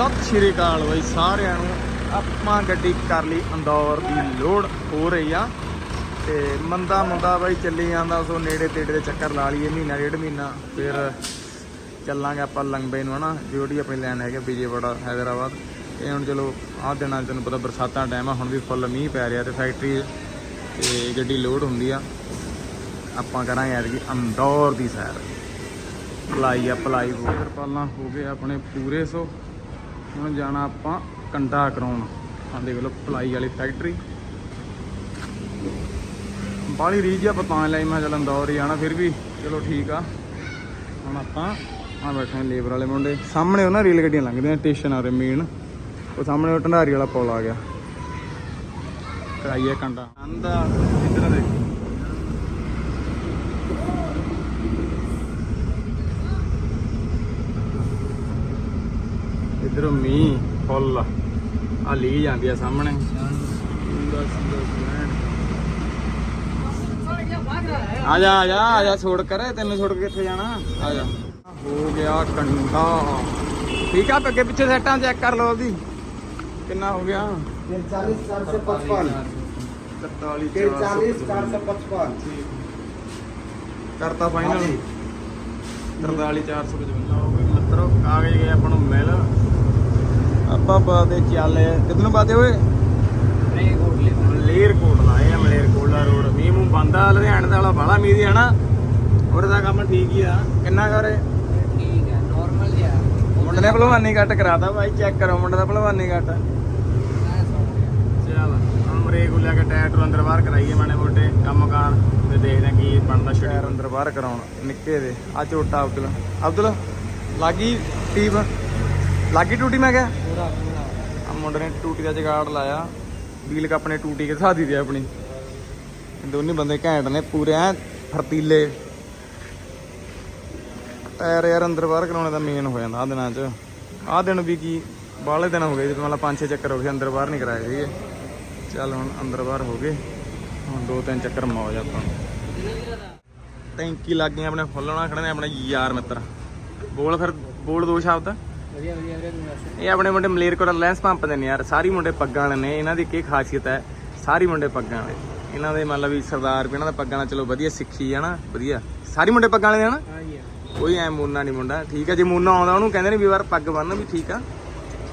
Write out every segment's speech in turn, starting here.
ਸਤਿ ਸ਼੍ਰੀ ਅਕਾਲ ਬਈ ਸਾਰਿਆਂ ਨੂੰ। ਆਪਾਂ ਗੱਡੀ ਕਰ ਲਈ ਅੰਦੌਰ ਦੀ ਲੋਡ, ਹੋ ਰਹੀ ਆ। ਤੇ ਮੰਦਾ ਮੁੰਦਾ ਬਾਈ ਚੱਲੀ ਜਾਂਦਾ, ਸੋ ਨੇੜੇ ਤੇੜੇ ਦੇ ਚੱਕਰ ਲਾ ਲਈਏ, ਮਹੀਨਾ ਡੇਢ ਮਹੀਨਾ। ਫਿਰ ਚੱਲਾਂਗੇ ਆਪਾਂ ਲੰਬੇ ਨੂੰ, ਹਨਾ? ਜਿਹੜੀ ਆਪਣੀ ਲੈਣ ਹੈਗੇ, ਵਿਜੇਵਾੜਾ, ਹੈਦਰਾਬਾਦ। ਇਹ ਹੁਣ ਚਲੋ, ਆਹ ਦਿਨਾਂ 'ਚ ਤੈਨੂੰ ਪਤਾ ਬਰਸਾਤਾਂ ਟਾਈਮ ਆ, ਹੁਣ ਵੀ ਫੁੱਲ ਮੀਂਹ ਪੈ ਰਿਹਾ ਤੇ ਫੈਕਟਰੀ ਤੇ ਗੱਡੀ ਲੋਡ ਹੁੰਦੀ ਆ। ਆਪਾਂ ਕਰਾਂਗੇ ਯਾਰ ਕਿ ਅੰਦੌਰ ਦੀ ਸੈਰ। ਪਲਾਈ ਆ ਪਲਾਈ ਫਿਰ ਪਹਿਲਾਂ ਹੋ ਗਏ ਆਪਣੇ ਪੂਰੇ, ਸੋ ਹੁਣ ਜਾਣਾ ਆਪਾਂ ਕੰਡਾ ਕਰਾਉਣ। ਆ ਦੇਖ ਲਓ, ਪਲਾਈ ਵਾਲੀ ਫੈਕਟਰੀ ਬਾਲੀ ਰੀਜ ਆ ਪਤਾ ਲਈ ਮੈਂ ਚੱਲ ਅੰਦੌਰ ਹੀ ਆਣਾ ਫਿਰ ਵੀ। ਚਲੋ ਠੀਕ ਆ। ਹੁਣ ਆਪਾਂ ਆ ਬੈਠੇ ਲੇਬਰ ਵਾਲੇ ਮੁੰਡੇ। ਸਾਹਮਣੇ ਉਹ ਨਾ ਰੇਲ ਗੱਡੀਆਂ ਲੰਘਦੀਆਂ ਸਟੇਸ਼ਨ ਆ ਰੇ ਮੇਨ ਉਹ ਸਾਹਮਣੇ ਉਹ ਢੰਡਾਰੀ ਵਾਲਾ ਪੁਲ ਆ ਗਿਆ। ਕਰਾਈਏ ਕੰਡਾ। ਅੰਦਾ ਇੱਧਰ ਦੇਖ। ਇਧਰੋਂ ਮੀਂਹ ਫੁੱਲ ਆ ਲਈ ਜਾਂਦੀ ਆ ਸਾਹਮਣੇ। ਆ ਜਾ ਆ ਜਾ ਆ ਜਾ ਛੋੜ ਕਰ ਤੈਨੂੰ ਛੋੜ ਕੇ ਕਿੱਥੇ ਜਾਣਾ? ਆ ਜਾ। ਹੋ ਗਿਆ ਕੰਡਾ। ਠੀਕ ਆ ਅੱਗੇ ਪਿੱਛੇ ਸੈਟਾਂ ਚੈੱਕ ਕਰ ਲਓ ਉਹਦੀ। ਕਿੰਨਾ ਹੋ ਗਿਆ? 43 ਕਰਤਾ ਫਾਈਨਲ 43455 ਹੋ ਗਏ ਮਿੱਤਰੋ ਕਾਗਜ਼ ਗਏ ਆਪਾਂ ਨੂੰ ਮਿਲ। ਆਪਾਂ ਬਾਦੇ ਚੱਲੇ ਕਿਤਨੂੰ ਬਾਦੇ ਓਏ? ਮਲੇਰ ਕੋਟ ਲਾਏ ਆ ਮਲੇਰ ਕੋਟਲਾ ਰੋਡ। ਮੀਂਹ ਮੂੰਹ ਬੰਦਾ ਲੁਧਿਆਣੇ ਦਾ ਵਾਲਾ ਬਾਲਾ ਮੀਂਹ ਦੀ ਹਨਾ ਉਹਦੇ ਦਾ ਕੰਮ ਠੀਕ ਹੀ ਆ। ਕਿੰਨਾ ਕਰੇ ਠੀਕ ਹੈ ਨਾਰਮਲ ਜਿਹਾ। ਮੁੰਡੇ ਨੇ ਭਲਵਾਨੀ ਕੱਟ ਕਰਾਤਾ ਭਾਈ ਚੈੱਕ ਕਰੋ ਮੁੰਡੇ ਦਾ ਭਲਵਾਨੀ ਕੱਟ ਚੱਲ। ਹੁਣ ਮਰੇ ਕੋ ਕੇ ਟਾਇਰ ਟੂ ਅੰਦਰ ਬਾਹਰ ਕਰਾਈਏ ਮਾਣੇ ਮੋਟੇ ਕੰਮ ਕਾਰ ਤੇ ਦੇਖਦੇ ਆ ਕੀ ਬਣਦਾ ਸ਼ਟਰ ਅੰਦਰ ਬਾਹਰ ਕਰਾਉਣ ਨਿੱਕੇ ਦੇ ਆ ਝੋਟਾ ਅਬਦੁਲ। ਅਬਦੁਲ ਲਾਗੀ ਟੀਪ ਲਾਗੀ ਟੂਟੀ ਮੈਂ ਕਿਹਾ? ਆ ਮੁੰਡੇ ਨੇ ਟੂਟੀ ਦਾ ਜਗਾੜ ਲਾਇਆ। ਵੀਲ ਕੱਪ ਨੇ ਟੂਟੀ ਕੇ ਸਾਦੀ ਦੀ ਆਪਣੀ। ਇਹ ਦੋਨੇ ਬੰਦੇ ਘੈਂਟ ਨੇ ਪੂਰੇ ਐ ਫਰਤੀਲੇ। ਟਾਇਰ ਯਾਰ ਅੰਦਰ ਬਾਹਰ ਕਰਾਉਣੇ ਦਾ ਮੇਨ ਹੋ ਜਾਂਦਾ ਆ ਦਿਨਾਂ 'ਚ। ਆਹ ਦਿਨ ਵੀ ਕੀ ਬਾਹਲੇ ਦਿਨ ਹੋ ਗਏ ਜਦੋਂ ਮਤਲਬ ਪੰਜ ਛੇ ਚੱਕਰ ਹੋ ਗਏ ਅੰਦਰ ਬਾਹਰ ਨਹੀਂ ਕਰਾਏ ਸੀਗੇ। ਚੱਲ ਹੁਣ ਅੰਦਰ ਬਾਹਰ ਹੋ ਗਏ। ਹੁਣ ਦੋ ਤਿੰਨ ਚੱਕਰ ਮੌਜ ਆਪਾਂ ਨੂੰ। ਟੈਂਕੀ ਲੱਗ ਗਈਆਂ ਆਪਣੇ ਫੁੱਲਣਾ ਖੜੇ ਨੇ ਆਪਣੇ ਯਾਰ ਮਿੱਤਰ। ਬੋਲ ਫਿਰ ਬੋਲ ਦੋ ਸ਼ਬਦ। ਵਧੀਆ ਵਧੀਆ ਵੀਰੇ ਤੂੰ ਦੱਸ। ਇਹ ਆਪਣੇ ਮੁੰਡੇ ਮਲੇਰਕੋਟਲਾ ਲੈਂਸ ਪੰਪ ਦੇ ਨੇ ਯਾਰ। ਸਾਰੀ ਮੁੰਡੇ ਪੱਗਾਂ ਵਾਲੇ ਨੇ ਇਹਨਾਂ ਦੀ ਕੀ ਖਾਸੀਅਤ ਹੈ? ਸਾਰੀ ਮੁੰਡੇ ਪੱਗਾਂ ਵਾਲੇ। ਇਹਨਾਂ ਦੇ ਮਤਲਬ ਵੀ ਸਰਦਾਰ ਵੀ ਇਹਨਾਂ ਦਾ ਪੱਗਾਂ ਨਾਲ ਚਲੋ ਵਧੀਆ ਸਿੱਖੀ ਹੈ ਨਾ ਵਧੀਆ। ਸਾਰੀ ਮੁੰਡੇ ਪੱਗਾਂ ਵਾਲੇ ਨੇ ਜੀ ਕੋਈ ਐ ਮੂਨਾ ਨਹੀਂ ਮੁੰਡਾ। ਠੀਕ ਹੈ ਜੇ ਮੂਨਾ ਆਉਂਦਾ ਉਹਨੂੰ ਕਹਿੰਦੇ ਨੇ ਵੀ ਵਾਰ ਪੱਗ ਬੰਨ ਵੀ ਠੀਕ ਆ।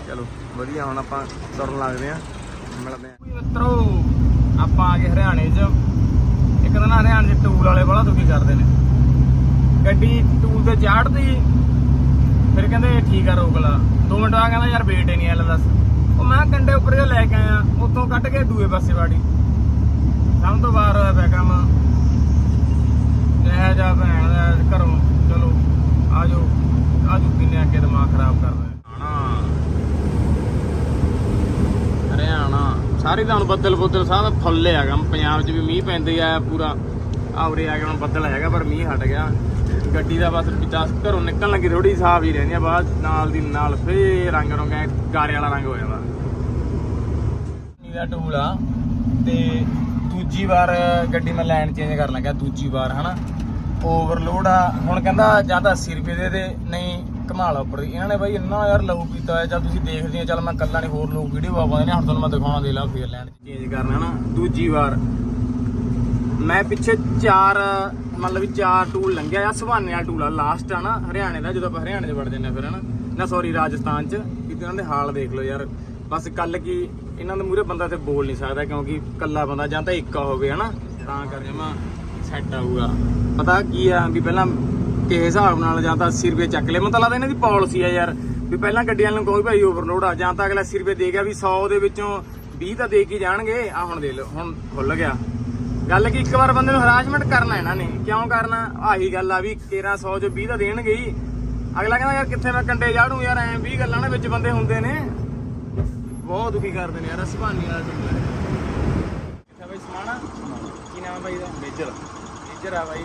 ਚਲੋ ਵਧੀਆ ਹੁਣ ਆਪਾਂ ਤੁਰਨ ਲੱਗਦੇ ਆ। ਮਿਲਦੇ ਆ। ਮਿੱਤਰੋ, ਆਪਾਂ ਆ ਗਏ ਹਰਿਆਣੇ 'ਚ। ਇੱਕ ਦਿਨ ਹਰਿਆਣੇ 'ਚ ਟੂਲ ਵਾਲੇ ਬੜਾ ਦੁਖੀ ਕਰਦੇ ਨੇ। ਗੱਡੀ ਟੂਲ ਤੇ ਚਾੜਦੀ, ਫਿਰ ਕਹਿੰਦੇ ਠੀਕ ਆ ਰੋਕ ਲਾ। ਦੋ ਮਿੰਟ ਆ ਕਹਿੰਦਾ, ਯਾਰ ਵੇਟ ਹੀ ਨਹੀਂ ਆਲਾ ਦੱਸ। ਉਹ ਮੈਂ ਕਿਹਾ, ਕੰਡੇ ਉੱਪਰ ਜੇ ਲੈ ਕੇ ਆਇਆ, ਉੱਥੋਂ ਕੱਢ ਕੇ ਦੂਏ ਪਾਸੇ ਵਾੜੀ। ਸਭ ਤੋਂ ਬਾਹਰ ਹੋਇਆ ਪਿਆ ਕੰਮ। ਇਹ ਜਾ ਭੈਣ ਘਰੋਂ। ਚਲੋ ਆਜੋ ਆਜੋ ਕਿੰਨੇ ਅੱਗੇ ਦਿਮਾਗ ਖਰਾਬ ਕਰਦਾ ਹਣਾ ਹਰਿਆਣਾ ਸਾਰੇ ਤਾਂ ਹੁਣ ਬੱਦਲ ਬੁੱਦਲ ਸਭ ਫੁੱਲੇ ਆ ਕੰਮ ਪੰਜਾਬ 'ਚ ਵੀ ਮੀਂਹ ਪੈਂਦੇ ਆ, ਪੂਰਾ ਆਵਰੇ ਆ ਗਿਆ, ਹੁਣ ਬੱਦਲ ਹੈਗਾ, ਪਰ ਮੀਂਹ ਹਟ ਗਿਆ। ਗੱਡੀ ਦਾ ਬਸ ਪਿੱਛਾ ਘਰੋਂ ਨਿਕਲਣ ਲੱਗੀ ਥੋੜੀ ਸਾਫ਼ ਹੀ ਰਹਿੰਦੀ ਆ, ਬਾਅਦ ਨਾਲ ਦੀ ਨਾਲ ਫੇਰ ਰੰਗ ਰੰਗ ਐ ਗਾਰੇ ਵਾਲਾ ਰੰਗ ਹੋ ਜਾਂਦਾ। ਨੀਲਾ ਟੂਲ ਆ, ਤੇ ਦੂਜੀ ਵਾਰ ਗੱਡੀ ਮੈਂ ਲੈਣ ਚੇਂਜ ਕਰਨ ਲੱਗਾ ਦੂਜੀ ਵਾਰ, ਹਨਾ। ਓਵਰਲੋਡ ਆ। ਹੁਣ ਕਹਿੰਦਾ ਜਾਂ ਤਾਂ 80 ਰੁਪਏ ਦੇ ਦੇ, ਨਹੀਂ ਕਮਾਲ ਉੱਪਰ ਇਹਨਾਂ ਨੇ ਬਾਈ ਇੰਨਾ ਯਾਰ ਲਹੂ ਪੀਤਾ ਹੈ ਜਦ ਤੁਸੀਂ ਦੇਖਦੇ ਆ, ਚੱਲ ਮੈਂ ਕੱਲਾ ਨਹੀਂ, ਹੋਰ ਲੋਕ ਵੀਡੀਓ ਪਾਉਂਦੇ ਨੇ, ਹੁਣ ਤੁਹਾਨੂੰ ਮੈਂ ਦਿਖਾਉਣਾ ਦੇ ਲਾ, ਫੇਰ ਲੈਣ ਚੇਂਜ ਕਰਨਾ ਨਾ ਦੂਜੀ ਵਾਰ ਮੈਂ ਪਿੱਛੇ ਚਾਰ, ਮਤਲਬ ਵੀ ਚਾਰ ਟੂਲ ਲੰਘਿਆ ਆ ਸੁਹਾਨੇ ਵਾਲਾ ਟੂਲ ਆ ਲਾਸਟ ਆ ਨਾ, ਹਰਿਆਣੇ ਦਾ, ਜਦੋਂ ਆਪਾਂ ਹਰਿਆਣੇ 'ਚ ਵੜ ਜੰਨੇ ਫਿਰ ਹਨਾ। ਨਾ ਸੌਰੀ ਰਾਜਸਥਾਨ 'ਚ ਕਿ ਇਹਨਾਂ ਦੇ ਹਾਲ ਦੇਖ ਲਓ ਯਾਰ। ਬਸ ਕੱਲ ਕੀ ਇਹਨਾਂ ਦੇ ਮੂਰੇ ਬੰਦਾ ਤੇ ਬੋਲ ਨਹੀਂ ਸਕਦਾ, ਕਿਉਂਕਿ ਕੱਲਾ ਬੰਦਾ ਜਾਂ ਤਾਂ ਇੱਕਾ ਹੋਵੇ ਹਨਾ। ਤਾਂ ਕਰ ਜਮਾ ਸੈੱਟ ਆਊਗਾ। ਪਤਾ ਕੀ ਆ, ਵੀ ਪਹਿਲਾਂ ਕਿਸੇ ਹਿਸਾਬ ਨਾਲ ਜਾਂ ਤਾਂ 80 ਰੁਪਏ ਚੱਕ ਲਏ। ਮੈਨੂੰ ਤਾਂ ਲੱਗਦਾ ਇਹਨਾਂ ਦੀ ਪਾਲਿਸੀ ਆ ਯਾਰ। ਵੀ ਪਹਿਲਾਂ ਗੱਡੀਆਂ ਨੂੰ ਕੋਈ ਭਾਈ ਓਵਰਲੋਡ ਆ ਜਾਂ ਤਾਂ ਅਗਲਾ 80 ਰੁਪਏ ਦੇ ਗਿਆ ਵੀ 100 ਦੇ ਵਿੱਚੋਂ 20 ਤਾਂ ਦੇ ਕੇ ਜਾਣਗੇ। ਆ ਹੁਣ ਦੇ ਲਓ ਹੁਣ ਖੁੱਲ ਗਿਆ। ਗੱਲ ਕੀ ਇੱਕ ਵਾਰ ਬੰਦੇ ਨੂੰ ਹਰਾਸਮੈਂਟ ਕਰਨਾ ਇਹਨਾਂ ਨੇ। ਕਿਉਂ ਕਰਨਾ? ਆਹੀ ਗੱਲ ਆ ਵੀ 1300 ਚ 20 ਤਾਂ ਦੇਣਗੇ ਹੀ। ਅਗਲਾ ਕਹਿੰਦਾ ਯਾਰ ਕਿੱਥੇ ਮੈਂ ਕੰਡੇ ਜਾੜੂ ਯਾਰ ਐ 20 ਗੱਲਾਂ ਨੇ ਵਿੱਚ ਬੰਦੇ ਹੁੰਦੇ ਨੇ। ਬਹੁਤ ਦੁਖੀ ਕਰਦੇ ਨੇ ਯਾਰ ਸੁਭਾਨੀ ਵਾਲਾ ਟੁੱਲਾ ਕਿੱਥੇ ਬਾਈ ਸਮਾਣਾ? ਕੀ ਨਾਮ ਬਾਈ ਦਾ? ਮੇਜਰ। ਮੇਜਰ ਆ ਬਾਈ।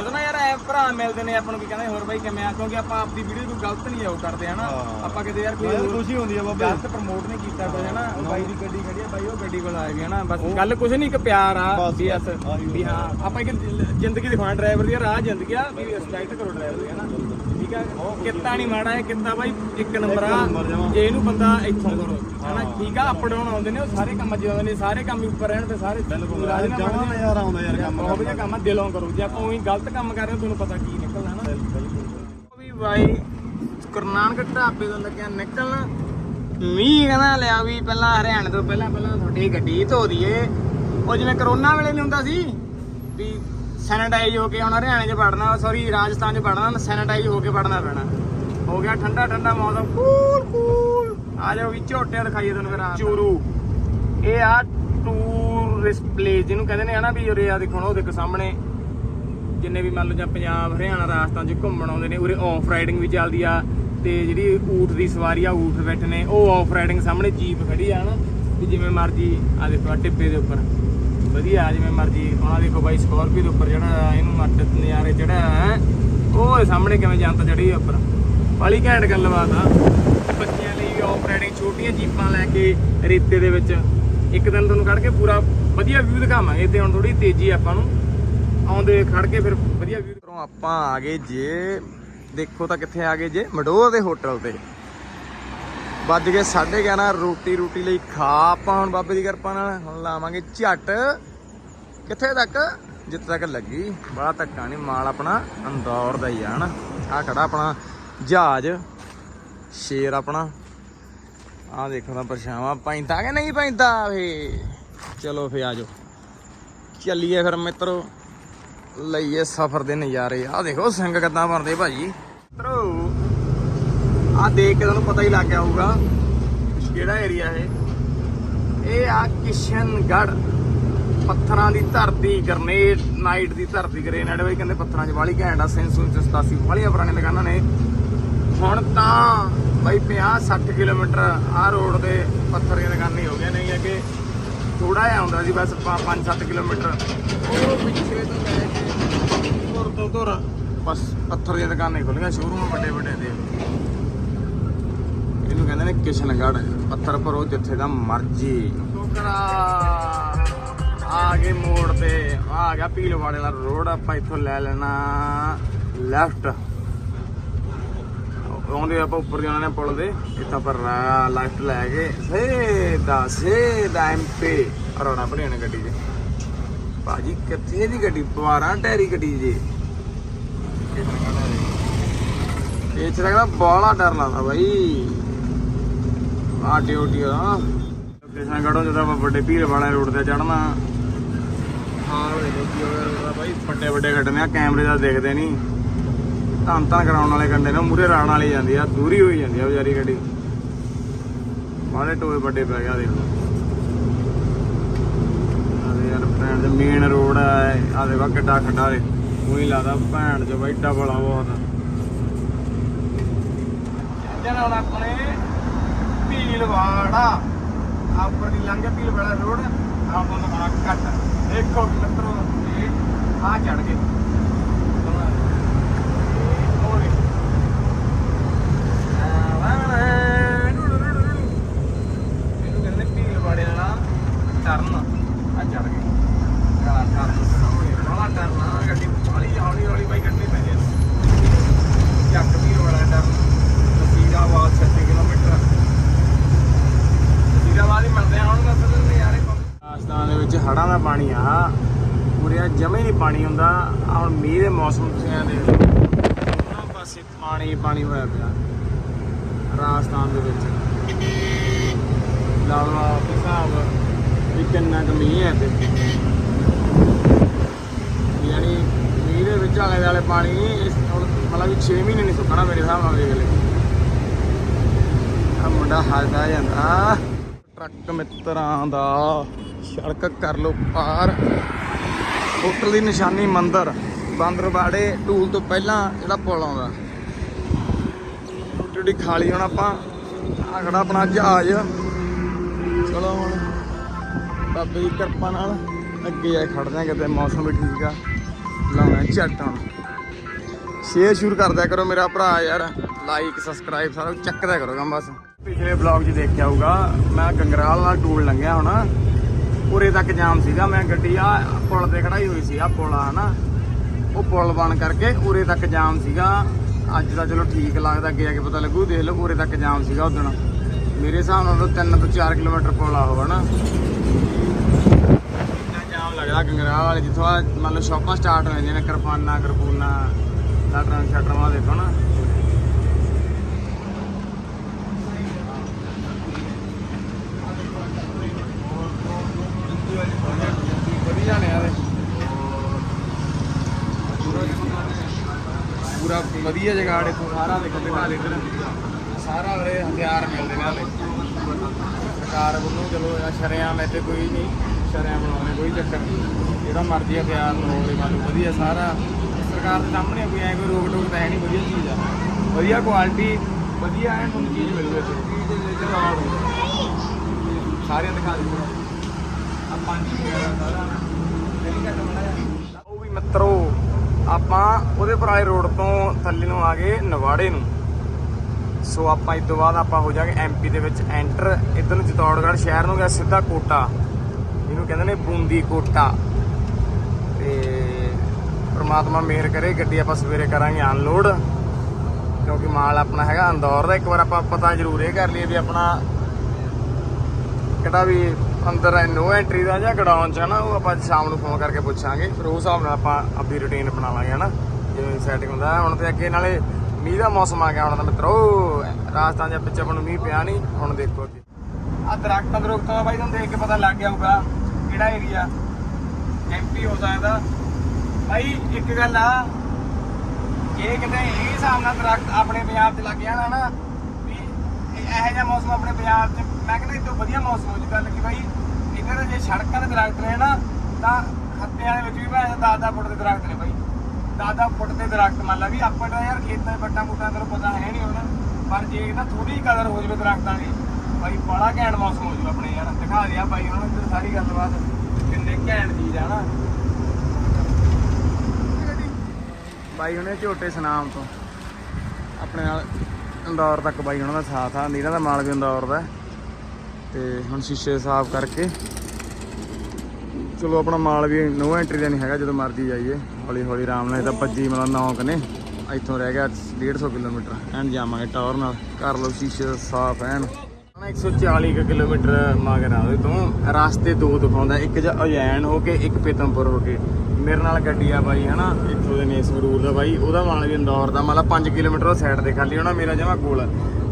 ਜਦੋਂ ਨਾ ਯਾਰ ਐ ਭਰਾ ਮਿਲਦੇ ਨੇ ਆਪਾਂ ਨੂੰ ਕੀ ਕਹਿੰਦੇ ਹੋਰ ਬਾਈ ਕਿਵੇਂ ਆ ਕਿਉਂਕਿ ਆਪਾਂ ਆਪਦੀ ਵੀਡੀਓ ਨੂੰ ਗਲਤ ਨਹੀਂ ਆਉ ਕਰਦੇ ਹਨਾ? ਆਪਾਂ ਕਿਤੇ ਯਾਰ ਕੋਈ ਖੁਸ਼ੀ ਹੁੰਦੀ ਆ ਬਾਬਾ। ਗਲਤ ਪ੍ਰਮੋਟ ਨਹੀਂ ਕੀਤਾ ਕੋਈ ਹਨਾ? ਉਹ ਬਾਈ ਦੀ ਗੱਡੀ ਖੜੀ ਆ ਬਾਈ ਉਹ ਗੱਡੀ ਕੋਲ ਆਏ ਵੀ ਹਨਾ? ਬਸ ਗੱਲ ਕੁਝ ਨਹੀਂ ਕਿ ਪਿਆਰ ਆ ਵੀ ਅਸ ਵੀ ਹਾਂ ਆਪਾਂ ਇੱਕ ਜ਼ਿੰਦਗੀ ਦਿਖਾਉਣਾ ਡਰਾਈਵਰ ਦੀ ਯਾਰ ਆਹ ਜ਼ਿੰਦਗੀ ਆ ਵੀ ਰਿਸਪੈਕਟ ਕਰੋ ਡਰਾਈਵਰ ਦੀ ਹਨਾ? ਠੀਕ ਆ ਕਿੱਤਾ ਨਹੀਂ ਮਾੜਾ ਹੈ ਕਿੱਤਾ ਬਾਈ ਇੱਕ ਨੰਬਰ ਆ। ਜੇ ਇਹਨੂੰ ਬੰਦਾ ਇੱਥੋਂ ਕਰੋ ਹਨਾ? ਠੀਕ ਆ ਅਪ ਡਾਊਨ ਆਉਂਦੇ ਨੇ ਉਹ ਸਾਰੇ ਕੰਮ ਚ ਆਉਂਦੇ ਨੇ ਸਾਰੇ ਕੰਮ ਹੀ ਉੱਪਰ ਰਹਿਣ ਤੇ ਸਾਰੇ ਰਾਜ ਨਾਲ ਜਮਾਂ ਬਣਦੇ ਨੇ। ਨਜ਼ਾਰਾ ਆਉਂਦਾ ਯਾਰ ਕੰਮ ਬਹੁਤ ਵਧੀਆ ਕੰਮ ਆ ਦਿਲੋਂ ਕਰੋ। ਜੇ ਆਪਾਂ ਉਹੀ ਗਲਤ ਕੰਮ ਕਰ ਰਹੇ ਤੁਹਾਨੂੰ ਪਤਾ ਕੀ ਵੀ ਬਾਈ ਢਾਬੇ ਤੋਂ ਲੱਗਿਆ ਨਿਕਲਣ। ਮੀਂਹ ਕਹਿੰਦਾ ਲਿਆ ਵੀ ਪਹਿਲਾਂ ਹਰਿਆਣੇ ਤੋਂ ਪਹਿਲਾਂ ਪਹਿਲਾਂ ਤੁਹਾਡੀ ਗੱਡੀ ਧੋ ਦਈਏ। ਉਹ ਜਿਵੇਂ ਕਰੋਨਾ ਵੇਲੇ ਨਹੀਂ ਹੁੰਦਾ ਸੀ ਵੀ ਸੈਨੀਟਾਈਜ਼ ਹੋ ਕੇ ਹੁਣ ਹਰਿਆਣੇ 'ਚ ਵੜਨਾ ਸੌਰੀ ਰਾਜਸਥਾਨ 'ਚ ਵੜਨਾ ਸੈਨੀਟਾਈਜ਼ ਹੋ ਕੇ ਵੜਨਾ ਪੈਣਾ। ਹੋ ਗਿਆ ਠੰਡਾ ਠੰਡਾ ਮੌਸਮ। Cool cool. ਆ ਜਾਓ ਵੀ ਝੋਟੇ ਦਿਖਾਈਏ ਤੁਹਾਨੂੰ ਫਿਰ ਚੂਰੂ। ਇਹ ਆ ਟੂਰਿਸਟ ਪਲੇਸ ਜਿਹਨੂੰ ਕਹਿੰਦੇ ਨੇ ਹਨਾ ਵੀ ਉਰੇ ਆ ਦੇਖੋ ਉਹ ਦੇਖੋ ਸਾਹਮਣੇ। ਜਿੰਨੇ ਵੀ ਮੰਨ ਲਓ ਜਾਂ ਪੰਜਾਬ ਹਰਿਆਣਾ ਰਾਜਸਥਾਨ ਚ ਘੁੰਮਣ ਆਉਂਦੇ ਨੇ ਉਰੇ ਆਫ ਰਾਈਡਿੰਗ ਵੀ ਚੱਲਦੀ ਆ ਤੇ ਜਿਹੜੀ ਊਠ ਦੀ ਸਵਾਰੀ ਆ ਊਠ ਬੈਠੇ ਨੇ ਉਹ ਆਫ ਰਾਈਡਿੰਗ ਸਾਹਮਣੇ ਜੀਪ ਖੜੀ ਆ ਹਨਾ। ਵੀ ਜਿਵੇਂ ਮਰਜ਼ੀ ਆ ਦੇਖੋ ਟਿੱਬੇ ਦੇ ਉੱਪਰ। ਵਧੀਆ, ਜਿਵੇਂ ਮਰਜ਼ੀ। ਆ ਦੇਖੋ ਬਾਈ, ਸਕਾਰਪੀਓ ਦੇ ਉੱਪਰ ਜਿਹੜਾ ਇਹਨੂੰ ਮੱਟ ਨਜ਼ਾਰੇ ਚੜਿਆ ਹੈ, ਉਹ ਸਾਹਮਣੇ ਕਿਵੇਂ ਜੰਤ ਚੜੀ ਉੱਪਰ। ਬਾਲੀ ਘੈਂਟ ਗੱਲਬਾਤ ਆ। ਬੱਚਿਆਂ ਲਈ ਵੀ ਆਫ ਰਾਈਡਿੰਗ ਛੋਟੀਆਂ ਜੀਪਾਂ ਲੈ ਕੇ ਰੇਤੇ ਦੇ ਵਿੱਚ। ਇੱਕ ਦਿਨ ਤੁਹਾਨੂੰ ਕੱਢ ਕੇ ਪੂਰਾ ਵਧੀਆ ਵਿਊ ਦਿਖਾਵਾਂਗੇ। ਤੇ ਹੁਣ ਥੋੜੀ ਤੇਜ਼ੀ ਆਪਾਂ ਨੂੰ। ਆਉਂਦੇ ਖੜ ਕੇ ਫਿਰ ਵਧੀਆ ਵਿਊ ਆਪਾਂ ਆ ਗਏ ਜੇ। ਦੇਖੋ ਤਾਂ ਕਿੱਥੇ ਆ ਗਏ ਜੇ। ਮਡੋਰ ਦੇ ਹੋਟਲ ਤੇ। ਵੱਜ ਗਏ 11:30 ਰੋਟੀ ਰੋਟੀ ਲਈ ਖਾ ਆਪਾਂ ਹੁਣ ਬਾਬੇ ਦੀ ਕਿਰਪਾ ਨਾਲ। ਹੁਣ ਲਾਵਾਂਗੇ ਝੱਟ। ਕਿੱਥੇ ਤੱਕ? ਜਿੱਥੇ ਤੱਕ ਲੱਗੀ। ਬੜਾ ਧੱਕਾ ਨਹੀਂ ਮਾਲ ਆਪਣਾ ਅੰਦੌਰ ਦਾ ਹੀ ਆ, ਹਨਾ। ਆ ਖੜਾ ਆਪਣਾ ਜਹਾਜ਼। ਸ਼ੇਰ ਆਪਣਾ। ਆ ਦੇਖੋ ਤਾਂ ਪਰਛਾਵਾਂ। ਪੈਂਦਾ ਕਿ ਨਹੀਂ ਪੈਂਦਾ ਫੇ ਚਲੋ ਫੇ ਆਜੋ ਚੱਲੀਏ ਫਿਰ ਮਿੱਤਰੋ। ਲਈਏ ਸਫ਼ਰ ਦੇ ਨਜ਼ਾਰੇ। ਆ ਦੇਖੋ ਸਿੰਘ ਕਿੱਦਾਂ ਬਣਦੇ ਭਾਜੀ। ਮਿੱਤਰੋ ਆ ਦੇਖ ਕੇ ਤੁਹਾਨੂੰ ਪਤਾ ਹੀ ਲੱਗ ਗਿਆ ਹੋਊਗਾ ਕਿਹੜਾ ਏਰੀਆ ਇਹ। ਇਹ ਆ ਕਿਸ਼ਨਗੜ੍ਹ। ਪੱਥਰਾਂ ਦੀ ਧਰਤੀ ਗਰਨੇਡ ਨਾਈਟ ਦੀ ਧਰਤੀ ਗ੍ਰੇਨਾਈਟ ਬਈ ਕਹਿੰਦੇ ਪੱਥਰਾਂ 'ਚ ਵਾਲੀ ਘੈਂਟ ਆ 387 ਵਾਲੀਆਂ ਪੁਰਾਣੀਆਂ ਦੁਕਾਨਾਂ ਨੇ। ਹੁਣ ਤਾਂ ਬਈ 50 60 ਕਿਲੋਮੀਟਰ ਆ ਰੋਡ ਦੇ ਪੱਥਰ ਦੀਆਂ ਦੁਕਾਨਾਂ ਹੀ ਗਈਆਂ ਨਹੀਂ ਅੱਗੇ ਥੋੜਾ ਜਿਹਾ ਹੁੰਦਾ ਸੀ ਬਸ 5-7 ਕਿਲੋਮੀਟਰ। ਉਹ ਪਿੱਛੇ ਤੋਂ ਲੈ ਕੇ ਤੁਰ ਤੋਂ ਤੁਰ ਬਸ ਪੱਥਰ ਦੀਆਂ ਦੁਕਾਨਾਂ ਖੁੱਲੀਆਂ ਸ਼ੋਰੂਮ ਵੱਡੇ ਵੱਡੇ ਦੇ। ਇਹਨੂੰ ਕਹਿੰਦੇ ਨੇ ਕਿਸ਼ਨਗੜ ਪੱਥਰ ਭਰੋ ਜਿੱਥੇ ਦਾ ਮਰਜ਼ੀ। ਟੋਕਰਾ ਆ ਗਏ ਮੋੜ ਤੇ। ਆ ਗਿਆ ਪੀਲਵਾੜੇ ਵਾਲਾ ਰੋਡ, ਆਪਾਂ ਇੱਥੋਂ ਲੈ ਲੈਣਾ ਲੈਫਟ ਆਉਂਦੇ ਆਪਾਂ ਉੱਪਰ ਜਾਣਾ ਨੇ ਪੁਲ ਦੇ, ਇੱਥੋਂ ਪਰ ਲੈਫਟ ਲੈ ਕੇ ਸਿੱਧਾ ਸਿੱਧਾ ਐਮਪੀ ਅਰੋਣਾ ਬਣੀ ਗੱਡੀ 'ਚ। ਭਾਜੀ, ਕਿੱਥੇ ਦੀ ਗੱਡੀ? 12 ਟੈਰੀ ਗੱਡੀ ਜੀ। ਇਹ ਚ ਬਾਲਾ ਡਰ ਲੱਗਦਾ ਬਾਈ। ਆ ਡਿਊਟੀ ਆ ਲੋਕੇਸ਼ਨ ਗੜੋਂ ਜਦੋਂ ਆਪਾਂ ਵੱਡੇ ਭੀੜ ਵਾਲੇ ਰੋਡ ਤੇ ਚੜਨਾ ਹਾਂ ਵੇ ਲੋਕੀ ਹੋਇਆ ਬਾਈ। ਵੱਡੇ ਵੱਡੇ ਗੱਡੇ ਆ ਕੈਮਰੇ ਦਾ ਦੇਖਦੇ ਨਹੀਂ ਧੰਨ ਧੰਨ ਕਰਾਉਣ ਵਾਲੇ ਕੰਡੇ ਨੇ ਮੂਰੇ ਰਾਣ ਵਾਲੀ ਜਾਂਦੀ ਆ ਦੂਰੀ ਹੋਈ ਜਾਂਦੀ ਆ ਵਿਚਾਰੀ ਗੱਡੀ। ਬਾਲੇ ਟੋਏ ਵੱਡੇ ਪੈ ਗਿਆ ਦੇਖੋ। ਆਦੇ ਯਾਰ ਭੈਣ ਦੇ ਮੇਨ ਰੋਡ ਆ ਆ ਦੇਖੋ ਕਿੱਡਾ ਖੱਡਾ ਦੇ ਉਹੀ ਲੱਗਦਾ ਭੈਣ ਚ ਬਾਈ ਡਬਲ ਆ ਬਹੁਤ। ਜਨਾ ਹੁਣ ਆਪਣੇ। ਭੀਲਵਾੜਾ ਆਪਰ ਦੀ ਲੰਘ ਭੀਲਵਾੜਾ ਰੋਡ। ਆਪਾਂ ਨੂੰ ਬੜਾ ਦੇਖੋ ਮਿੱਤਰੋ ਇਹ ਆ ਚੜ ਗਏ ਇਹਨੂੰ ਕਹਿੰਦੇ ਭੀਲਵਾੜੇ ਵਾਲਾ ਟਰਨ ਆ ਚੜ ਗਏ ਕਾਲਾ ਟਰਨ ਕਾਲਾ ਟਰਨ ਆ ਗੱਡੀ ਹੌਲੀ ਹੌਲੀ ਹੌਲੀ ਬਾਈ ਕੱਢਣੀ ਪੈਂਦੀ ਹੈ ਚੱਕ ਭੀਲਵਾੜਾ ਟਰਨ ਸੀਰਾਬਾਦ 36 ਕਿਲੋਮੀਟਰ ਸੀਰਾਬਾਦ ਹੀ ਮਿਲਦੇ ਆ ਹੁਣ ਦੱਸ ਦਿੰਦੇ ਯਾਰ ਇਹ ਰਾਜਸਥਾਨ ਦੇ ਵਿੱਚ ਹੜ੍ਹਾਂ ਦਾ ਪਾਣੀ ਆ ਪੂਰੇ ਜਮੇ ਨਹੀਂ ਪਾਣੀ ਹੁੰਦਾ ਆ ਹੁਣ ਮੀਂਹ ਦੇ ਮੌਸਮ ਤੁਸੀਂ ਆ ਦੇਖ ਲਓ ਦੋਨੋਂ ਪਾਸੇ ਪਾਣੀ ਪਾਣੀ ਹੋਇਆ ਪਿਆ ਰਾਜਸਥਾਨ ਦੇ ਵਿੱਚ ਲਾ ਲਓ ਆਪ ਹਿਸਾਬ ਵੀ ਮੀਂਹ ਹੈ ਤੇ ਯਾਨੀ ਮੀਂਹ ਦੇ ਵਿੱਚ ਆਲੇ ਵਾਲੇ ਪਾਣੀ ਇਸ ਹੁਣ ਮਤਲਬ ਵੀ 6 ਮਹੀਨੇ ਨਹੀਂ ਸੁੱਕਣਾ ਮੇਰੇ ਹਿਸਾਬ ਨਾਲ ਵੇਖ ਲੈ। ਆ ਮੁੰਡਾ ਹੱਸਦਾ ਜਾਂਦਾ। ਟਰੱਕ ਮਿੱਤਰਾਂ ਦਾ ਸੜਕ ਕਰ ਲੋ ਪਾਰ। ਹੋਟਲ ਦੀ ਨਿਸ਼ਾਨੀ ਮੰਦਰ ਬਾਂਦਰਵਾੜੇ ਟੂਲ ਤੋਂ ਪਹਿਲਾਂ ਜਿਹੜਾ ਪੁਲ ਆਉਂਦਾ। ਰੋਟੀ ਰੋਟੀ ਖਾ ਲਈ ਹੁਣ ਆਪਾਂ। ਆ ਆਪਣਾ ਜਹਾਜ਼। ਚਲੋ ਹੁਣ ਬਾਬੇ ਦੀ ਕਿਰਪਾ ਨਾਲ ਅੱਗੇ ਜਾ ਖੜਦੇ ਆ ਕਿਤੇ, ਮੌਸਮ ਵੀ ਠੀਕ ਆ। ਲਾਉਣਾ ਝੱਟ ਹੁਣ। ਸ਼ੇਅਰ ਸ਼ੁਰੂ ਕਰਦਿਆ ਕਰੋ ਮੇਰਾ ਭਰਾ ਯਾਰ। ਲਾਈਕ ਸਬਸਕ੍ਰਾਈਬ ਸਾਰਾ ਕੁਝ ਚੱਕਦਿਆ ਕਰੋ ਬਸ। ਪਿਛਲੇ ਬਲੌਗ 'ਚ ਦੇਖਿਆ ਹੋਊਗਾ, ਮੈਂ ਗੰਗਰਾਲ ਨਾਲ ਟੂਲ ਲੰਘਿਆ ਹੁਣ। ਉਰੇ ਤੱਕ ਜਾਮ ਸੀਗਾ, ਮੈਂ ਗੱਡੀ ਆ, ਪੁਲ ਤੇ ਖੜਾਈ ਹੋਈ ਸੀ, ਆ ਪੁਲ ਆ ਹਨਾ। ਉਹ ਪੁਲ ਬਣ ਕਰਕੇ ਉਰੇ ਤੱਕ ਜਾਮ ਸੀਗਾ। ਅੱਜ ਤਾਂ ਚਲੋ ਠੀਕ ਲੱਗਦਾ, ਅੱਗੇ ਜਾ ਕੇ ਪਤਾ ਲੱਗੂ, ਦੇਖ ਲਓ, ਉਰੇ ਤੱਕ ਜਾਮ ਸੀਗਾ ਉਦੋਂ। ਮੇਰੇ ਹਿਸਾਬ ਨਾਲ ਤਾਂ 3 ਤੋਂ 4 ਕਿਲੋਮੀਟਰ ਕੋਲ ਆ ਹੋਗਾ ਨਾ ਇੰਨਾ ਗੰਗਰਾਹ ਵਾਲੇ ਜਿੱਥੋਂ ਆ, ਮੰਨ ਲਓ ਸ਼ਾਪਾਂ ਸਟਾਰਟ ਹੋ ਜਾਂਦੀਆਂ ਨੇ, ਕਿਰਪਾਨਾ ਕਿਰਪੂਨਾ ਸ਼ਟਰਾਂ ਸ਼ਟਰਾਂ ਦੇਖੋ ਨਾ। ਪੂਰਾ ਵਧੀਆ ਜਗਾੜ ਇੱਥੋਂ, ਸਾਰਾ ਦੇਖੋ, ਦਿਖਾ ਇੱਧਰ। ਸਾਰਾ ਵਾਲੇ ਹਥਿਆਰ ਮਿਲਦੇ ਨੇ ਹਾਲੇ ਸਰਕਾਰ ਵੱਲੋਂ ਚਲੋ ਇਹ ਸ਼ਰਿਆਮ ਇੱਥੇ ਕੋਈ ਨਹੀਂ। ਸ਼ਰਿਆਮ ਬਣਾਉਣੇ ਕੋਈ ਚੱਕਰ ਨਹੀਂ। ਜਿਹੜਾ ਮਰਜ਼ੀ ਹਥਿਆਰ ਬਣਾਉਣੇ ਮੰਨ ਲਓ। ਵਧੀਆ ਸਾਰਾ। ਸਰਕਾਰ ਦੇ ਸਾਹਮਣੇ ਕੋਈ ਐ ਕੋਈ ਰੋਕ ਟੋਕ ਤਾਂ ਹੈ ਨਹੀਂ, ਵਧੀਆ ਚੀਜ਼ ਆ। ਵਧੀਆ ਕੁਆਲਿਟੀ ਵਧੀਆ ਐ ਤੁਹਾਨੂੰ ਚੀਜ਼ ਮਿਲੂ ਇੱਥੇ। ਸਾਰਿਆਂ ਦਿਖਾ ਦਿਓ। ਆ ਪੰਜ ਸਾਰਾ। ਨਹੀਂ ਘੱਟ ਬਣਾਇਆ ਉਹ ਵੀ ਮਿੱਤਰੋ, ਆਪਾਂ ਉਹਦੇ ਪਰਾਲੇ ਰੋਡ ਤੋਂ ਥੱਲੇ ਨੂੰ ਆ ਗਏ ਨਵਾੜੇ ਨੂੰ। ਸੋ ਆਪਾਂ ਇਸ ਤੋਂ ਬਾਅਦ ਆਪਾਂ ਹੋ ਜਾਾਂਗੇ ਐਮਪੀ ਦੇ ਵਿੱਚ। ਐਂਟਰ ਇੱਧਰ ਨੂੰ ਚਿਤੌੜਗੜ੍ਹ ਸ਼ਹਿਰ ਨੂੰ ਗਿਆ ਸਿੱਧਾ ਕੋਟਾ। ਜਿਹਨੂੰ ਕਹਿੰਦੇ ਨੇ ਬੂੰਦੀ ਕੋਟਾ। ਤੇ ਪ੍ਰਮਾਤਮਾ ਮਿਹਰ ਕਰੇ, ਗੱਡੀ ਆਪਾਂ ਸਵੇਰੇ ਕਰਾਂਗੇ ਅਨਲੋਡ ਕਿਉਂਕਿ ਮਾਲ ਆਪਣਾ ਹੈਗਾ ਅੰਦੌਰ ਦਾ, ਇੱਕ ਵਾਰ ਆਪਾਂ ਪਤਾ ਜ਼ਰੂਰ ਇਹ ਕਰ ਲਈਏ ਵੀ ਆਪਣਾ ਕਿਹੜਾ ਵੀ ਅੰਦਰ ਨੋ ਐਂਟਰੀ ਦਾ ਜਾਂ ਗਡਾਊਨ ਚ ਹੈ ਨਾ, ਉਹ ਆਪਾਂ ਸ਼ਾਮ ਨੂੰ ਫੋਨ ਕਰਕੇ ਪੁੱਛਾਂਗੇ। ਫਿਰ ਉਸ ਹਿਸਾਬ ਨਾਲ ਆਪਾਂ ਆਪਣੀ ਰੁਟੀਨ ਬਣਾ ਲਾਂਗੇ ਹਨਾ? ਜਿਵੇਂ ਸੈਟਿੰਗ ਹੁੰਦਾ, ਹੁਣ ਤੇ ਅੱਗੇ ਨਾਲੇ ਮੀਂਹ ਦਾ ਮੌਸਮ ਆ ਗਿਆ ਹੁਣ ਤਾਂ ਮਿੱਤਰੋ, ਰਾਜਸਥਾਨ ਦੇ ਵਿੱਚ ਆਪਾਂ ਨੂੰ ਮੀਂਹ ਪਿਆ ਨਹੀਂ ਹੁਣ ਦੇਖੋ ਅੱਗੇ। ਆ ਦਰਖਤਾਂ ਦਰਖਤਾਂ ਬਾਈ ਤੁਹਾਨੂੰ ਦੇਖ ਕੇ ਪਤਾ ਲੱਗ ਗਿਆ ਹੋਊਗਾ। ਕਿਹੜਾ ਏਰੀਆ ਐਮਪੀ ਹੋ ਸਕਦਾ। ਬਾਈ, ਇੱਕ ਗੱਲ ਆ। ਜੇ ਕਿਤੇ ਇਹ ਹਿਸਾਬ ਨਾਲ ਦਰਖਤ ਆਪਣੇ ਪੰਜਾਬ 'ਚ ਲੱਗ ਜਾਣਾ ਨਾ ਵੀ ਇਹੋ ਜਿਹਾ ਮੌਸਮ ਆਪਣੇ ਪੰਜਾਬ 'ਚ, ਮੈਂ ਕਹਿੰਦਾ ਇਹ ਵਧੀਆ ਮੌਸਮ ਹੋ ਜੂਗਾ ਕਿ ਬਾਈ ਦੇ ਜੇ ਸੜਕਾਂ ਦੇ ਦਰਖਤ ਨੇ ਨਾ ਤਾਂ ਖੱਤਿਆਂ ਦੇ ਵਿੱਚ ਵੀ ਭਾਵੇਂ 10-10 ਫੁੱਟ ਦੇ ਦਰਖਤ ਨੇ ਬਾਈ। 10-10 ਫੁੱਟ ਦੇ ਦਰਖਤ ਮੰਨ ਲਾ ਵੀ ਆਪਾਂ ਤਾਂ ਯਾਰ ਖੇਤਾਂ 'ਚ ਵੱਟਾਂ ਬੂਟਾਂ ਦਾ ਪਤਾ ਹੈ ਨਹੀਂ ਹੁਣ, ਪਰ ਜੇ ਤਾਂ ਥੋੜੀ ਕਦਰ ਹੋ ਜਵੇ ਦਰਖਤਾਂ ਦੀ ਬਾਈ ਬੜਾ ਘੈਂਟ ਮੌਸਮ ਹੋ ਜੂ ਆਪਣੇ ਯਾਰ, ਦਿਖਾ ਦਿਆ ਬਾਈ ਹੁਣ ਇੱਧਰ ਸਾਰੀ ਗੱਲਬਾਤ, ਕਿੰਨੇ ਘੈਂਟ ਚੀਜ਼ ਆ ਨਾ। ਬਾਈ ਹੁਣੇ ਝੋਟੇ ਸੁਨਾਮ ਤੋਂ, ਆਪਣੇ ਨਾਲ ਇੰਦੌਰ ਤੱਕ ਬਾਈ ਉਹਨਾਂ ਦਾ ਸਾਥ ਆ, ਨੀਰਾ ਦਾ ਮਾਲ ਵੀ ਇੰਦੌਰ ਦਾ ਤੇ ਹੁਣ ਸ਼ੀਸ਼ੇ ਸਾਫ਼ ਕਰਕੇ, ਚਲੋ ਆਪਣਾ ਮਾਲ ਵੀ ਨੋ ਐਂਟਰੀ ਦਾ ਨਹੀਂ ਹੈਗਾ, ਜਦੋਂ ਮਰਜ਼ੀ ਜਾਈਏ। ਹੌਲੀ ਹੌਲੀ ਆਰਾਮ ਨਾਲ, ਇਹ ਤਾਂ ਭੱਜੀ ਮਤਲਬ ਨੌ ਨੇ, ਇੱਥੋਂ ਰਹਿ ਗਿਆ 150 ਕਿਲੋਮੀਟਰ, ਐਨ ਜਾਵਾਂਗੇ ਟਾਵਰ ਨਾਲ। ਕਰ ਲਓ ਸ਼ੀਸ਼ੇ ਸਾਫ਼ ਐਨ। 140 ਕੁ ਕਿਲੋਮੀਟਰ ਮਗਰ ਆ, ਉਹਦੇ ਤੋਂ ਰਸਤੇ ਦੋ ਦਿਖਾਉਂਦਾ, ਇੱਕ ਜਾਂ ਅਜੈਨ ਹੋ ਕੇ, ਇੱਕ ਪੀਤਮਪੁਰ ਹੋ ਕੇ। ਮੇਰੇ ਨਾਲ ਗੱਡੀ ਆ ਬਾਈ, ਹਨਾ? ਇੱਥੋਂ ਦੇ ਨੇ ਸੰਗਰੂਰ ਦਾ ਬਾਈ, ਉਹਦਾ ਮਾਲ ਵੀ ਇੰਦੌਰ ਦਾ, ਮਤਲਬ 5 ਕਿਲੋਮੀਟਰ ਉਹ ਸਾਈਡ ਤੇ ਖਾਲੀ ਹੋਣਾ ਮੇਰਾ ਜਮਾ ਕੋਲ।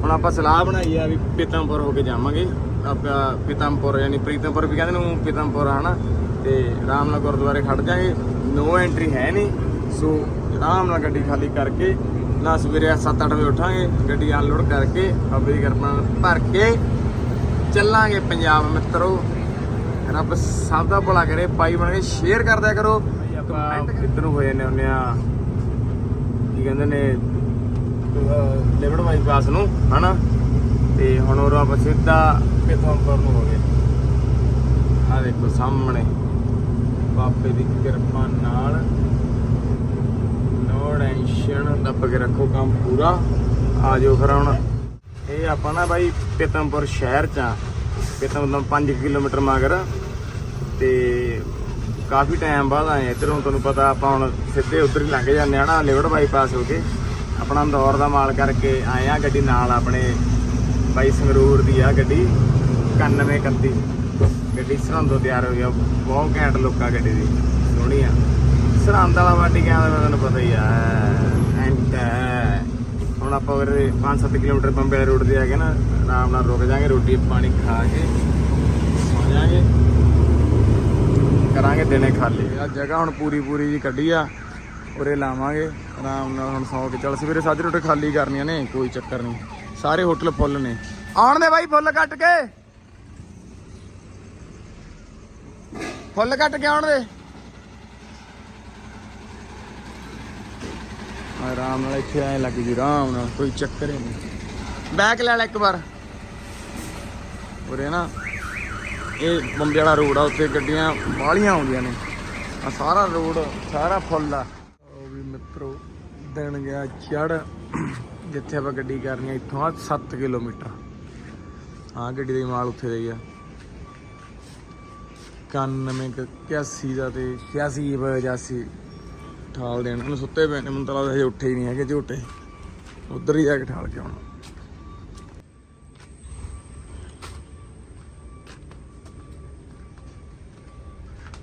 ਹੁਣ ਆਪਾਂ ਸਲਾਹ ਬਣਾਈ ਆ ਵੀ ਪੀਤਮਪੁਰ ਹੋ ਕੇ ਜਾਵਾਂਗੇ। ਆਪਾਂ ਪੀਤਮਪੁਰ, ਯਾਨੀ ਪ੍ਰੀਤਮਪੁਰ ਵੀ ਕਹਿੰਦੇ ਨੂੰ ਪੀਤਮਪੁਰ ਹਨਾ? ਤੇ ਆਰਾਮ ਨਾਲ ਗੁਰਦੁਆਰੇ ਖੜ ਜਾਾਂਗੇ। ਨੋ ਐਂਟਰੀ ਹੈ ਨਹੀਂ। ਸੋ ਆਰਾਮ ਨਾਲ ਗੱਡੀ ਖਾਲੀ ਕਰਕੇ ਨਾ ਸਵੇਰੇ 7-8 ਵਜੇ ਉਠਾਂਗੇ ਗੱਡੀ ਅਨਲੋਡ ਕਰਕੇ ਬਾਬੇ ਦੀ ਕਿਰਪਾ ਭਰ ਕੇ ਚੱਲਾਂਗੇ ਪੰਜਾਬ ਮਿੱਤਰੋ। ਰੱਬ ਸਭ ਦਾ ਭਲਾ ਕਰੇ ਪਾਈ ਬਣ ਕੇ ਸ਼ੇਅਰ ਕਰਦਿਆ ਕਰੋ। ਆਪਾਂ ਇੱਧਰ ਨੂੰ ਹੋ ਜਾਂਦੇ ਹੁੰਦੇ ਆ? ਕੀ ਕਹਿੰਦੇ ਨੇ ਲਿਵੜ ਬਾਈਪਾਸ ਨੂੰ ਹਨਾ? ਤੇ ਹੁਣ ਉਹ ਆਪਾਂ ਸਿੱਧਾ ਪਿਥੋਂਪੁਰ ਨੂੰ ਹੋ ਗਏ। ਆ ਦੇਖੋ ਸਾਹਮਣੇ ਬਾਬੇ ਦੀ ਕਿਰਪਾ ਨਾਲ ਟੈਨਸ਼ਨ ਦੱਬ ਕੇ ਰੱਖੋ ਕੰਮ ਪੂਰਾ। ਆ ਜਾਓ ਫਿਰ ਹੁਣ। ਇਹ ਆਪਾਂ ਨਾ ਬਾਈ ਪਿਤਮਪੁਰ ਸ਼ਹਿਰ ਚ ਆ। ਪਿਤਮ 5 ਕਿਲੋਮੀਟਰ ਮਗਰ। ਤੇ ਕਾਫੀ ਟਾਈਮ ਬਾਅਦ ਆਏ ਇੱਧਰ ਹੁਣ ਤੁਹਾਨੂੰ ਪਤਾ ਆਪਾਂ ਹੁਣ ਸਿੱਧੇ ਉਧਰ ਹੀ ਲੰਘ ਜਾਂਦੇ ਆ ਨਾ ਲਿਵੜ ਬਾਈਪਾਸ ਹੋ ਕੇ। ਆਪਣਾ ਦੌਰ ਦਾ ਮਾਲ ਕਰਕੇ ਆਏ ਆ ਗੱਡੀ ਨਾਲ ਆਪਣੇ ਬਾਈ ਸੰਗਰੂਰ ਦੀ ਆ ਗੱਡੀ। 9131 ਗੱਡੀ ਸਰਹੰਦੋਂ ਤਿਆਰ ਹੋਈ ਆ। ਬਹੁਤ ਘੈਂਟ ਲੋਕਾਂ ਗੱਡੀ ਦੀ। ਸੋਹਣੀ ਆ। ਸਰਹੰਦ ਵਾਲਾ ਵਾਟੀ ਗਿਆ ਤਾਂ ਤੁਹਾਨੂੰ ਪਤਾ ਹੀ ਆ। ਐਂਟ ਹੁਣ ਆਪਾਂ ਫਿਰ 5-7 ਕਿਲੋਮੀਟਰ ਬੰਬੇ ਵਾਲੇ ਰੋਡ ਤੇ ਆ ਕੇ ਨਾ, ਆਰਾਮ ਨਾਲ ਰੁਕ ਜਾਾਂਗੇ, ਰੋਟੀ, ਪਾਣੀ ਖਾ ਕੇ, ਸੌ ਜਾਾਂਗੇ। ਕਰਾਂਗੇ ਦਿਨੇ ਖਾਲੀ। ਆ ਜਗ੍ਹਾ ਹੁਣ ਪੂਰੀ ਪੂਰੀ ਜੀ ਕੱਢੀ ਆ, ਉਰੇ ਲਾਵਾਂਗੇ, ਆਰਾਮ ਨਾਲ ਹੁਣ ਸੌ ਕੇ ਚੱਲ, ਸਵੇਰੇ ਸਾਜਰੇ ਰੋਟੀ ਖਾਲੀ ਕਰਨੀਆਂ ਨੇ, ਕੋਈ ਚੱਕਰ ਨਹੀਂ। ਸਾਰੇ ਹੋਟਲ ਫੁੱਲ ਨੇ। ਆਉਣ ਦੇ ਬਾਈ ਫੁੱਲ ਕੱਟ ਕੇ। ਫੁੱਲ ਕੱਟ ਕੇ ਆਉਣ ਦੇ। ਆਰਾਮ ਨਾਲ ਇੱਥੇ ਐ ਲੱਗ ਜੀ, ਆਰਾਮ ਨਾਲ, ਕੋਈ ਚੱਕਰ ਹੀ ਨਹੀਂ। ਬੈਕ ਲੈ ਲੈ ਇੱਕ ਵਾਰ। ਉਰੇ ਨਾ, ਇਹ ਬੰਬੇ ਵਾਲਾ ਰੋਡ ਆ, ਉੱਥੇ ਗੱਡੀਆਂ ਬਾਹਲੀਆਂ ਆਉਂਦੀਆਂ ਨੇ। ਆ ਸਾਰਾ ਰੋਡ, ਸਾਰਾ ਫੁੱਲ ਆ। ਉਹ ਵੀ ਮਿੱਤਰੋ, ਦਿਨ ਗਿਆ ਚੜ ਜਿੱਥੇ ਆਪਾਂ ਗੱਡੀ ਕਰਨੀ ਆ, ਇੱਥੋਂ ਆ 7 ਕਿਲੋਮੀਟਰ। ਹਾਂ ਗੱਡੀ ਦੇ ਮਾਲ ਉੱਥੇ ਦੇ ਆ। 91 81 ਦਾ ਤੇ 86 85 ਠਾਲ ਦੇਣ। ਉਹਨੂੰ ਸੁੱਤੇ ਪਏ ਨੇ ਮੈਨੂੰ ਤਾਂ ਲੱਗਦਾ ਹਜੇ ਉੱਠੇ ਹੀ ਨਹੀਂ ਹੈਗੇ ਝੋਟੇ। ਉਧਰ ਹੀ ਜਾ ਕੇ ਠਾਲ ਕੇ ਆਉਣਾ।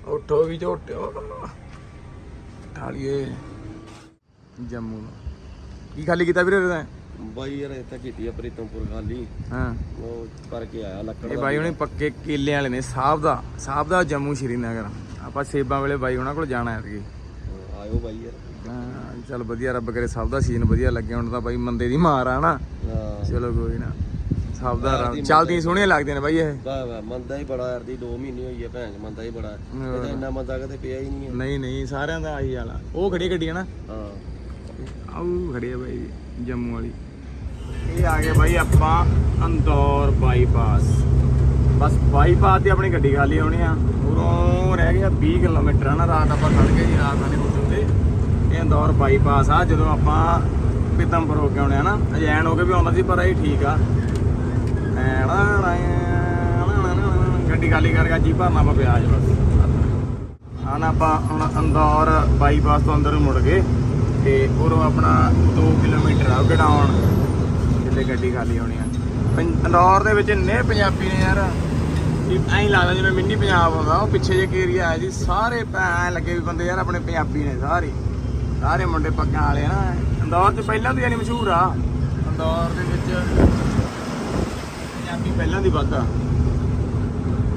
ਉੱਠੋ ਵੀ ਝੋਟਿਓ ਠਾਲੀਏ। ਜੰਮੂ ਨੂੰ। ਕੀ ਖਾਲੀ ਕੀਤਾ ਵੀਰੇ ਤੈਂ ਬਾਈ ਯਾਰ ਇੱਥੇ ਕੀਤੀ ਆ ਪ੍ਰੀਤਮਪੁਰ ਖਾਲੀ। ਹਾਂ। ਉਹ ਕਰਕੇ ਆਇਆ ਲੱਕੜ ਇਹ ਬਾਈ ਹੁਣੇ ਪੱਕੇ ਕੇਲੇ ਵਾਲੇ ਨੇ ਸਾਹਿਬ ਦਾ ਸਾਹਿਬ ਦਾ ਜੰਮੂ ਸ਼੍ਰੀਨਗਰ। ਆਪਾਂ ਸੇਬਾਂ ਵੇਲੇ ਬਾਈ ਉਹਨਾਂ ਕੋਲ ਜਾਣਾ ਐਤਕੀ। ਆਇਓ ਬਾਈ ਯਾਰ। ਹਾਂ ਚੱਲ ਵਧੀਆ ਰੱਬ ਕਰੇ ਸਭ ਦਾ ਸੀਨ ਵਧੀਆ ਲੱਗਿਆ। ਹੁਣ ਤਾਂ ਬਾਈ ਮੰਦੇ ਦੀ ਮਾਰ ਆ ਨਾ ਹਾਂ। ਚਲੋ ਕੋਈ ਨਾ। ਸਭ ਦਾ ਰੱਬ- ਚੱਲਦੀਆਂ ਸੋਹਣੀਆਂ ਲੱਗਦੀਆਂ ਨੇ ਬਾਈ ਇਹ। ਵਾਹ ਵਾਹ ਮੰਦਾ ਹੀ ਬੜਾ ਯਾਰ ਦੀ 2 ਮਹੀਨੇ ਹੋਈ ਆ ਭੈਣ ਚ ਮੰਦਾ ਹੀ ਬੜਾ। ਇਹਦਾ ਇੰਨਾ ਮੰਦਾ ਕਦੇ ਪਿਆ ਹੀ ਨਹੀਂ ਹੈ ਨਹੀਂ ਨਹੀਂ ਸਾਰਿਆਂ ਦਾ ਆਹੀ ਆ। ਉਹ ਖੜੀ ਗੱਡੀ ਹੈ ਨਾ ਹਾਂ। ਆਉ ਖੜੀ ਆ ਬਾਈ ਜੰਮੂ ਵਾਲੀ। ਇਹ ਆ ਗਏ ਬਾਈ ਆਪਾਂ ਅੰਦੌਰ ਬਾਈਪਾਸ। ਬਸ ਬਾਈਪਾਸ ਤੇ ਆਪਣੀ ਗੱਡੀ ਖਾਲੀ ਹੋਣੀ ਆ। ਉਰੋਂ ਰਹਿ ਗਿਆ 20 ਕਿਲੋਮੀਟਰ ਆ ਨਾ ਰਾਤ ਆਪਾਂ ਖੜ ਗਏ ਜੀ ਰਾਤ ਵਾਲੇ ਹੋਟਲ ਤੇ ਇਹ ਬਾਈਪਾਸ ਆ, ਜਦੋਂ ਆਪਾਂ ਪਿਤੰਪੁਰ ਹੋ ਕੇ ਆਉਣੇ ਆ ਨਾ, ਅਜੈਨ ਹੋ ਕੇ ਵੀ ਆਉਂਦਾ ਸੀ, ਪਰ ਇਹ ਠੀਕ ਆ। ਗੱਡੀ ਖਾਲੀ ਕਰਕੇ ਜੀ ਭਰਨਾ ਆਪਾਂ ਪਿਆਜ ਬਸ। ਹਾਂ ਆਪਾਂ ਹੁਣ ਅੰਦੌਰ ਬਾਈਪਾਸ ਤੋਂ ਅੰਦਰ ਮੁੜ ਗਏ, ਤੇ ਉਰੋਂ ਆਪਣਾ 2 ਕਿਲੋਮੀਟਰ ਆ ਗਡਾਉਣ ਜਿੱਥੇ ਗੱਡੀ ਖਾਲੀ ਹੋਣੀ ਆ। ਪੰ- ਅੰਦੌਰ ਦੇ ਵਿੱਚ ਇੰਨੇ ਪੰਜਾਬੀ ਨੇ ਯਾਰ ਐਂ ਲੱਗਦਾ ਜਿਵੇਂ ਮਿੰਨੀ ਪੰਜਾਬ ਆਉਂਦਾ, ਉਹ ਪਿੱਛੇ ਜੇ ਏਰੀਆ ਆਇਆ ਜੀ ਸਾਰੇ ਐਂ ਲੱਗੇ ਵੀ ਬੰਦੇ ਯਾਰ, ਆਪਣੇ ਪੰਜਾਬੀ ਨੇ ਸਾਰੇ। ਸਾਰੇ ਮੁੰਡੇ ਪੱਗਾਂ ਵਾਲੇ ਨਾ। ਅੰਦੌਰ 'ਚ ਪਹਿਲਾਂ ਤੋਂ ਯਾਨੀ ਮਸ਼ਹੂਰ ਆ। ਅੰਦੌਰ ਦੇ ਵਿੱਚ ਪੰਜਾਬੀ ਪਹਿਲਾਂ ਦੀ ਵੱਧ ਆ।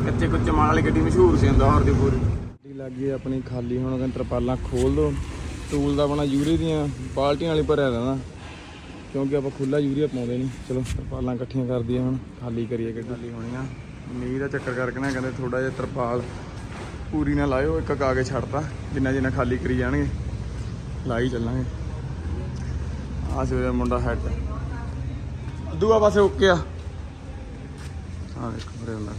ਕੱਚੇ ਕੁੱਚੇ ਮਾਲ ਵਾਲੀ ਗੱਡੀ ਮਸ਼ਹੂਰ ਸੀ ਅੰਦੌਰ ਦੀ ਪੂਰੀ। ਗੱਡੀ ਲੱਗ ਆਪਣੀ ਖਾਲੀ ਹੁਣ ਕਹਿੰਦੇ ਤਰਪਾਲਾਂ ਖੋਲ ਦੋ। ਟੂਲ ਦਾ ਬਣਾ ਯੂਰੀ ਦੀਆਂ ਬਾਲਟੀਆਂ ਵਾਲੀ ਭਰਿਆ ਰਹਿਣਾ ਕਿਉਂਕਿ ਆਪਾਂ ਖੁੱਲਾ ਯੂਰੀਆ ਪਾਉਂਦੇ ਨਹੀਂ। ਚਲੋ ਤਰਪਾਲਾਂ ਇਕੱਠੀਆਂ ਕਰ ਦਈਏ ਹੁਣ। ਖਾਲੀ ਕਰੀਏ ਗੱਡੀ। ਖਾਲੀ ਹੋਣੀ ਆ। ਮੀਂਹ ਦਾ ਚੱਕਰ ਕਰਕੇ ਨਾ ਕਹਿੰਦੇ ਥੋੜਾ ਜਿਹਾ ਤਰਪਾਲ ਪੂਰੀ ਨਾ ਲਾਇਓ ਇੱਕ ਕਾਗਜ਼ ਛੱਡਤਾ। ਜਿੰਨਾ ਜਿੰਨਾ ਖਾਲੀ ਕਰੀ ਜਾਣਗੇ। ਲਾਈ ਚੱਲਾਂਗੇ। ਆ ਸਵੇਰੇ ਮੁੰਡਾ ਹੈਡ ਦੂਆ ਪਾਸੇ ਓਕੇ ਆ ਆ ਦੇਖੋ ਬਰੇ ਹੁੰਦਾ